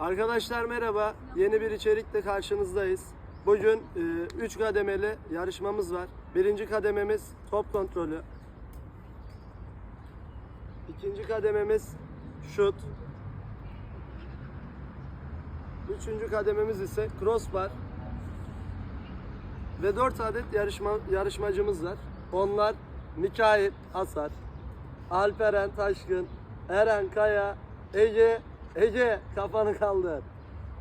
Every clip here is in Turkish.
Arkadaşlar merhaba. Yeni bir içerikle karşınızdayız. Bugün 3 kademeli yarışmamız var. Birinci kadememiz top kontrolü. İkinci kadememiz şut. Üçüncü kadememiz ise crossbar. Ve 4 adet yarışma, yarışmacımız var. Onlar Mikail Asar, Alperen Taşkın, Eren Kaya, Ege, Ege kafanı kaldır.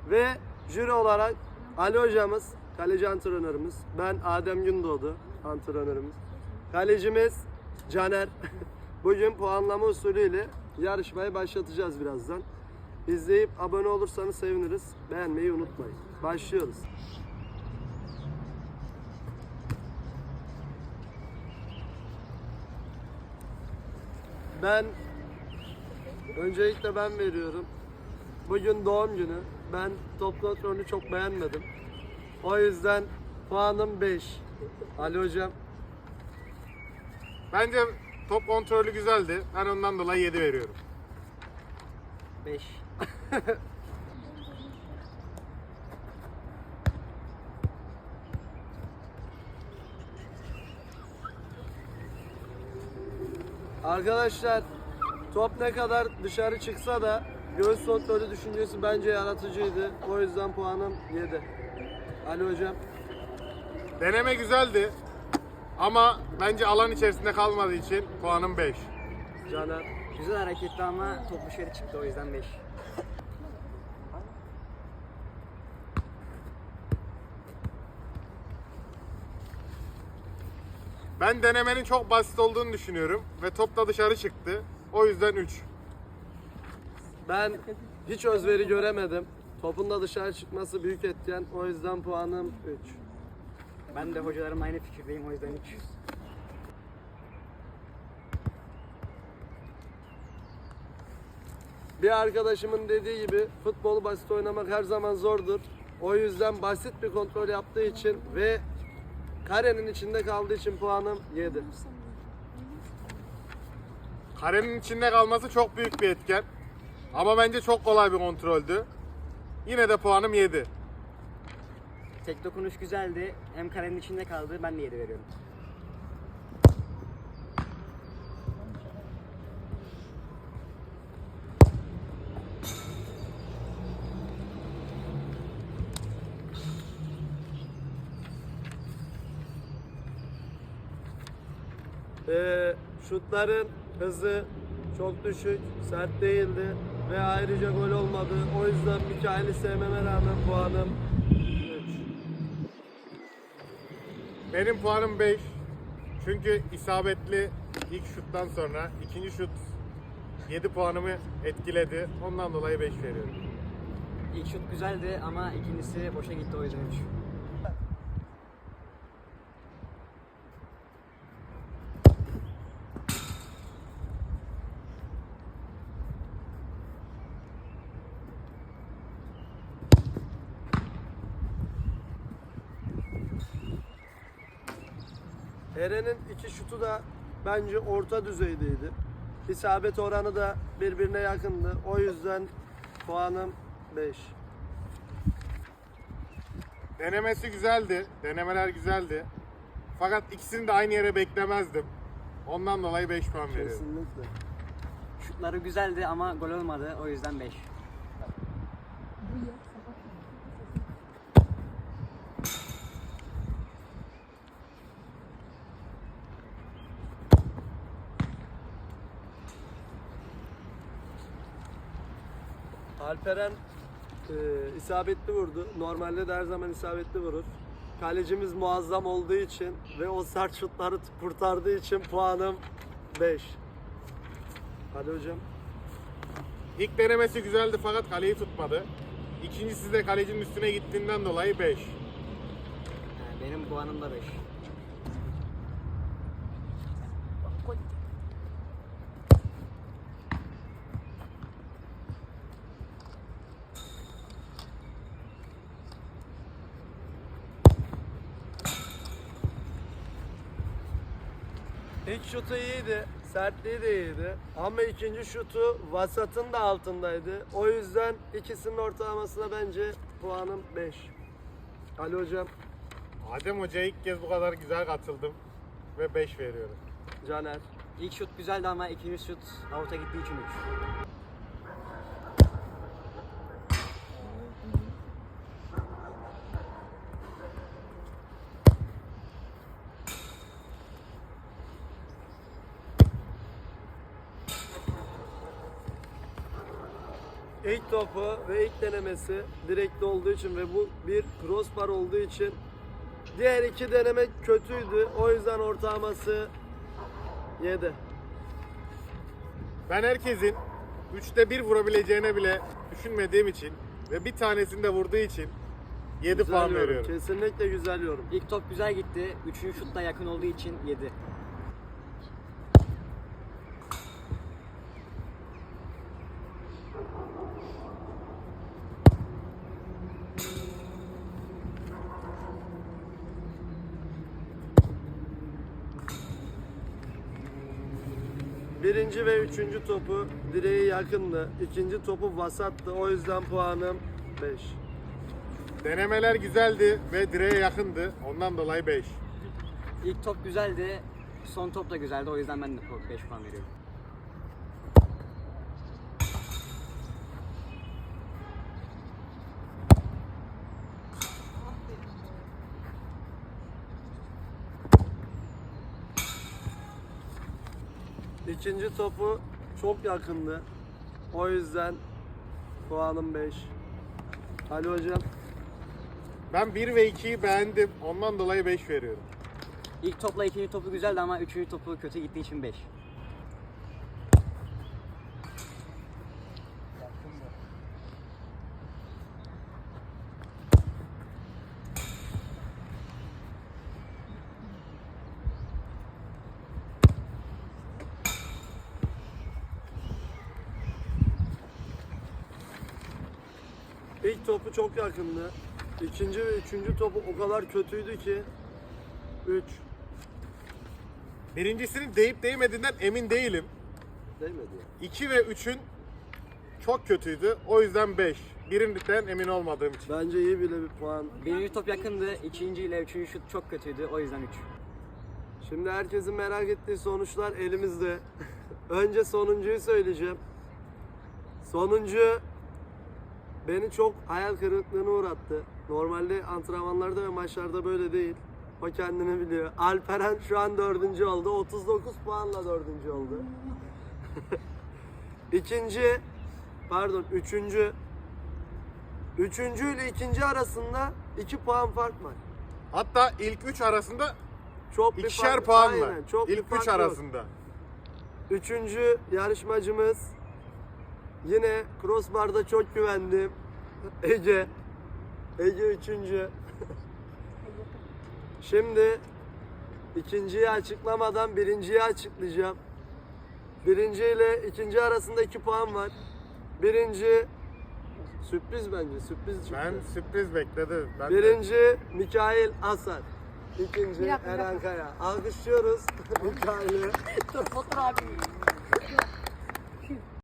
Ve jüri olarak Ali hocamız, kaleci antrenörümüz. Ben Adem Gündoğdu antrenörümüz. Kalecimiz Caner. Bugün puanlama usulüyle yarışmayı başlatacağız birazdan. İzleyip abone olursanız seviniriz. Beğenmeyi unutmayın. Başlıyoruz. Ben öncelikle ben veriyorum. Bugün doğum günü. Ben top kontrolünü çok beğenmedim. O yüzden puanım 5. Ali hocam Bence top kontrolü güzeldi. Ben ondan dolayı 7 veriyorum. 5. Arkadaşlar top ne kadar dışarı çıksa da göğüs kontrolü düşüncesi bence yaratıcıydı. O yüzden puanım 7. Ali hocam Deneme güzeldi. Ama bence alan içerisinde kalmadığı için puanım 5. Caner Güzel hareketli ama top dışarı çıktı o yüzden 5. Ben denemenin çok basit olduğunu düşünüyorum. Ve top da dışarı çıktı. O yüzden 3. ben hiç özveri göremedim. Topun da dışarı çıkması büyük etken. O yüzden puanım 3. Ben de hocalarımla aynı fikirdeyim o yüzden 3. Bir arkadaşımın dediği gibi futbolu basit oynamak her zaman zordur. O yüzden basit bir kontrol yaptığı için ve karenin içinde kaldığı için puanım 7. Karenin içinde kalması çok büyük bir etken. Ama bence çok kolay bir kontroldü. Yine de puanım 7. Tek dokunuş güzeldi. Hem karenin içinde kaldı. Ben de 7 veriyorum. Ee, şutların hızı çok düşük, sert değildi ve ayrıca gol olmadı. O yüzden Mikail'i sevmeme rağmen puanım 3. Benim puanım 5. Çünkü isabetli ilk şuttan sonra ikinci şut 7 puanımı etkiledi. Ondan dolayı 5 veriyorum. İlk şut güzeldi ama ikincisi boşa gitti o yüzden 3. Eren'in iki şutu da bence orta düzeydeydi. İsabet oranı da birbirine yakındı. O yüzden puanım 5. Denemesi güzeldi. Denemeler güzeldi. Fakat ikisini de aynı yere beklemezdim. Ondan dolayı 5 puan veriyorum. Kesinlikle. Şutları güzeldi ama gol olmadı o yüzden 5. Alperen e, isabetli vurdu. Normalde de her zaman isabetli vurur. Kalecimiz muazzam olduğu için ve o sert şutları kurtardığı için puanım 5. Hadi hocam. İlk denemesi güzeldi fakat kaleyi tutmadı. İkincisi de kalecinin üstüne gittiğinden dolayı 5. Yani benim puanım da 5. İlk şutu iyiydi. Sertliği de iyiydi. Ama ikinci şutu vasatın da altındaydı. O yüzden ikisinin ortalamasına bence puanım 5. Ali hocam. Adem Hoca ilk kez bu kadar güzel katıldım ve 5 veriyorum. Caner. İlk şut güzeldi ama ikinci şut avuta gitti 3-3. İlk topu ve ilk denemesi direkte olduğu için ve bu bir crossbar olduğu için diğer iki deneme kötüydü. O yüzden ortalaması 7. Ben herkesin 3'te 1 vurabileceğine bile düşünmediğim için ve bir tanesini de vurduğu için 7 Güzel puan yorum, veriyorum. Kesinlikle güzel yorum. İlk top güzel gitti. Üçüncü şut da yakın olduğu için 7. Birinci ve üçüncü topu direğe yakındı. İkinci topu vasattı. O yüzden puanım 5. Denemeler güzeldi ve direğe yakındı. Ondan dolayı 5. İlk top güzeldi. Son top da güzeldi. O yüzden ben de 5 puan veriyorum. İkinci topu çok yakındı. O yüzden puanım 5. Ali hocam Ben 1 ve 2'yi beğendim. Ondan dolayı 5 veriyorum. İlk topla ikinci topu güzeldi ama üçüncü topu kötü gittiği için 5. ilk topu çok yakındı. İkinci ve üçüncü topu o kadar kötüydü ki 3. Birincisinin deyip değmediğinden emin değilim. Değmedi. 2 ve 3'ün çok kötüydü. O yüzden 5. Birinden emin olmadığım için. Bence iyi bile bir puan. Birinci top yakındı. ikinci ile üçüncü şut çok kötüydü. O yüzden 3. Şimdi herkesin merak ettiği sonuçlar elimizde. Önce sonuncuyu söyleyeceğim. Sonuncu beni çok hayal kırıklığına uğrattı. Normalde antrenmanlarda ve maçlarda böyle değil. O kendini biliyor. Alperen şu an dördüncü oldu. 39 puanla dördüncü oldu. İkinci, pardon üçüncü. Üçüncü ile ikinci arasında iki puan fark var. Hatta ilk 3 arasında Çok bir ikişer fark- puan var. Aynen, çok bir İlk fark 3 yok. arasında. Üçüncü yarışmacımız yine crossbar'da çok güvendim. Ege. Ege üçüncü. Şimdi ikinciyi açıklamadan birinciyi açıklayacağım. Birinci ile ikinci arasında iki puan var. Birinci sürpriz bence sürpriz çıktı. Ben sürpriz bekledim. Ben de- Birinci Mikail Asar. İkinci Eren Kaya. Alkışlıyoruz Mikail'i. Otur abi.